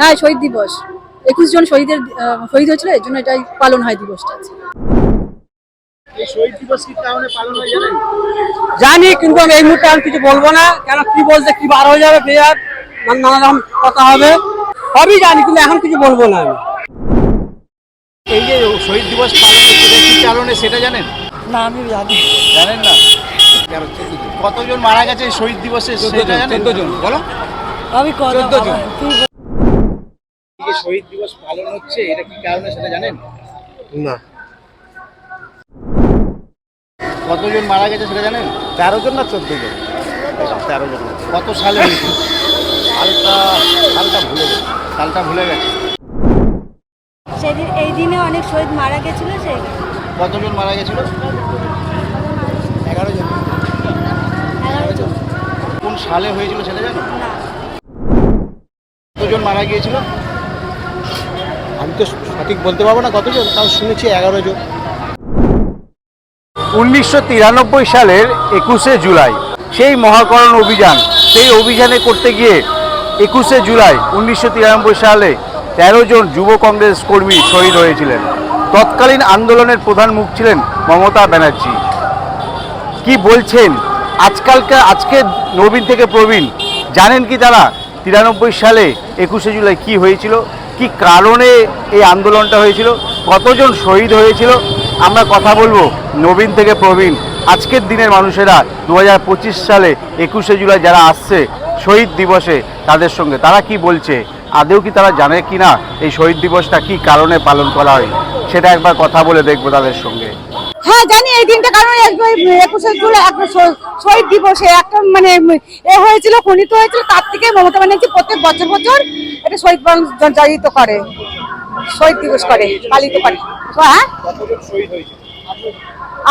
হ্যাঁ শহীদ দিবস। একুশ জন শহীদের আহ, শহীদ হয়েছিল এর জন্য এটাই পালন হয় দিবসটা। শহীদ দিবস কি কারণে পালন জানেন? জানি কিন্তু আমি এই মুহূর্তে আর কিছু বলব না। কেন কি বলতে কি বার হয়ে যাবে ফের নানা রকম কথা হবে। সবই জানি কিন্তু এখন কিছু বলব না আমি। এই যে শহীদ দিবস পালন হচ্ছে কি কারণে সেটা জানেন? না আমি জানি। জানেন না? কতজন মারা গেছে শহীদ দিবসে সেটা জানেন? জন বলো। আমি চোদ্দ জন। যে শহীদ দিবস পালন হচ্ছে? এটা কি কারণে সেটা জানেন? না। কতজন মারা গেছে সেটা জানেন? তেরো জন না চোদ্দ জন? তেরো জন। কত সালে হয়েছিল সালটা সালটা ভুলে গেছি। সালটা ভুলে গেছে। সেদিন এই দিনে অনেক শহীদ মারা গেছিল সেই কতজন মারা গেছিল? এগারো জন। এগারো জন। কোন সালে হয়েছিল সেটা জানো না। কতজন মারা গিয়েছিল? আমি তো সঠিক বলতে পারব না কতজন, তাও শুনেছি এগারো জন। উনিশশো তিরানব্বই সালের একুশে জুলাই, সেই মহাকরণ অভিযান, সেই অভিযানে করতে গিয়ে একুশে জুলাই উনিশশো তিরানব্বই সালে তেরো জন যুব কংগ্রেস কর্মী শহীদ হয়েছিলেন। তৎকালীন আন্দোলনের প্রধান মুখ ছিলেন মমতা ব্যানার্জি। কি বলছেন? আজকালকার আজকে নবীন থেকে প্রবীণ, জানেন কি তারা তিরানব্বই সালে একুশে জুলাই কি হয়েছিল? কি কারণে এই আন্দোলনটা হয়েছিল? কতজন শহীদ হয়েছিল? আমরা কথা বলব নবীন থেকে প্রবীণ। আজকের দিনের মানুষেরা দু হাজার পঁচিশ সালে একুশে জুলাই যারা আসছে শহীদ দিবসে তাদের সঙ্গে, তারা কি বলছে? আদেও কি তারা জানে কি না এই শহীদ দিবসটা কি কারণে পালন করা হয়? সেটা একবার কথা বলে দেখব তাদের সঙ্গে। হ্যাঁ জানি এই দিনটা কারণ একুশে জুলাই একটা শহীদ দিবসে একটা মানে এ হয়েছিল খনিত হয়েছিল, তার থেকে মমতা ব্যানার্জি প্রত্যেক বছর বছর এটা শহীদ জারিত করে। শহীদ দিবস করে পালিত করে। হ্যাঁ?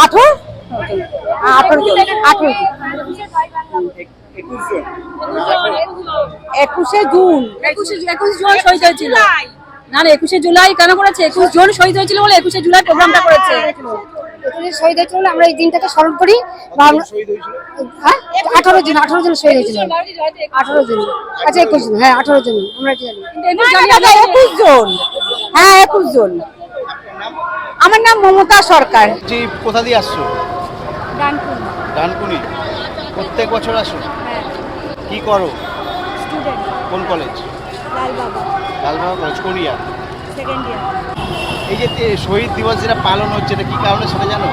আঠেরো? আঠেরো জন আঠেরো একুশে জুন। একুশে একুশ জন শহীদ হয়েছিল। না না একুশে জুলাই কেন করেছে? একুশ জুন শহীদ হয়েছিল বলে একুশে জুলাই প্রোগ্রামটা করেছে। এখানে শহীদ হয়েছিল আমরা এই দিনটাকে স্মরণ করি বা হ্যাঁ? আঠারো জন আঠারো জন শহীদ হয়েছিল। আঠারো জন। আচ্ছা একুশ জন। হ্যাঁ আঠারো জন। আমরা এটা জানি। একুশ জন। হ্যাঁ একুশ জন। আমার নাম মমতা সরকার। যে কোথা দিয়ে আসছো? ডানকুন। ডানকুনি। প্রত্যেক বছর আসো? হ্যাঁ। কি করো? কোন কলেজ? লাল বাবা লালবাগ কলেজ কোন ইয়ার সেকেন্ড ইয়ার এই যে শহীদ দিবস যেটা পালন হচ্ছে এটা কি কারণে সেটা জানো?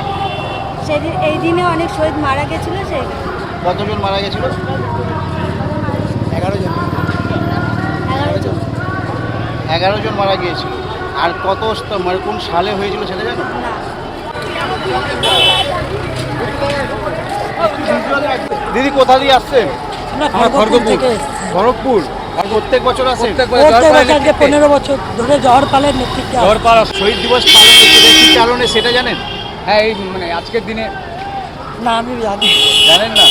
সেদিন এই দিনে অনেক শহীদ মারা গেছিল সেই কতজন মারা গেছিল? এগারো জন। এগারো জন। এগারো জন মারা গিয়েছিল। আর কত মানে কোন সালে হয়েছিল সেটা জানো? না। দিদি কোথা দিয়ে আসছেন? খড়গপুর খড়গপুর? প্রত্যেক বছর পনেরো বছর ধরে শহীদ দিবস পালন হচ্ছে কি কারণে সেটা জানেন? হ্যাঁ এই মানে আজকের দিনে। না আমি জানি। জানেন না?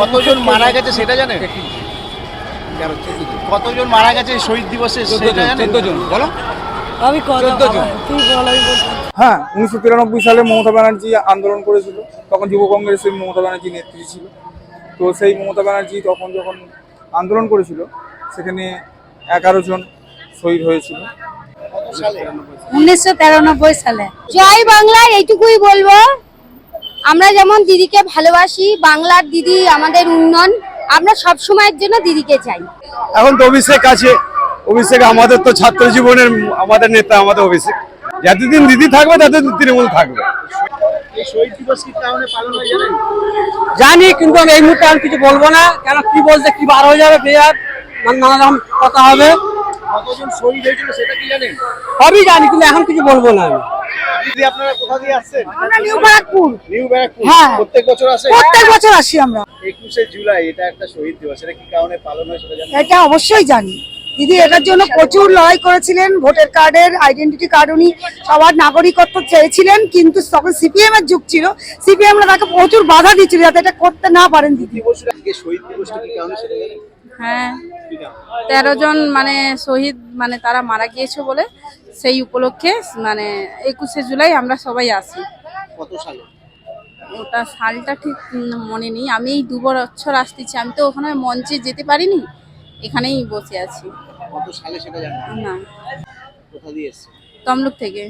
কতজন মারা গেছে সেটা জানেন? কতজন মারা গেছে শহীদ দিবসে সেটা জানেন? জন। বলো। আমি চোদ্দ জন। তুই বল আমি হ্যাঁ উনিশশো তিরানব্বই সালে মমতা ব্যানার্জি আন্দোলন করেছিল। তখন যুব কংগ্রেসের মমতা ব্যানার্জি নেত্রী ছিল। তো সেই মমতা ব্যানার্জি তখন যখন আন্দোলন করেছিল সেখানে এগারো জন শহীদ হয়েছিল। উনিশশো তিরানব্বই সালে। জয় বাংলা এইটুকুই বলব। আমরা যেমন দিদিকে ভালোবাসি বাংলার দিদি আমাদের উন্নয়ন আমরা সব সময়ের জন্য দিদিকে চাই। এখন তো অভিষেক আছে। অভিষেক আমাদের তো ছাত্র জীবনের আমাদের নেতা আমাদের অভিষেক। যতদিন দিদি থাকবে ততদিন তৃণমূল থাকবে। জানি কিন্তু আমি এই মুহূর্তে আর কিছু বলব না। কেন কি বলতে কি বার হয়ে যাবে ফের নানা রকম কথা হবে। কতজন শহীদ হয়েছিল সেটা কি জানেন? সবই জানি কিন্তু এখন কিছু বলব না আমি। আপনারা কোথা দিয়ে আসছেন? আমরা নিউ ব্যারাকপুর। নিউ ব্যারাকপুর। হ্যাঁ। প্রত্যেক বছর আসে? প্রত্যেক বছর আসি আমরা। একুশে জুলাই এটা একটা শহীদ দিবস এটা কি কারণে পালন হয় সেটা জানেন? এটা অবশ্যই জানি। দিদি এটার জন্য প্রচুর লড়াই করেছিলেন ভোটার কার্ডের আইডেন্টিটি কার্ড উনি সবার নাগরিকত্ব চেয়েছিলেন কিন্তু তখন সিপিএম এর যুগ ছিল সিপিএমরা তাকে প্রচুর বাধা দিচ্ছিল যাতে এটা করতে না পারেন দিদি। হ্যাঁ তেরো জন মানে শহীদ মানে তারা মারা গিয়েছে বলে সেই উপলক্ষে মানে একুশে জুলাই আমরা সবাই আসি। কত সালে? ওটা সালটা ঠিক মনে নেই আমি এই দু বছর আসতেছি আমি তো ওখানে মঞ্চে যেতে পারিনি এখানেই বসে আছি। কত সালে সেটা জানেন না। কোথা দিয়ে এসছে? তমলুক থেকে।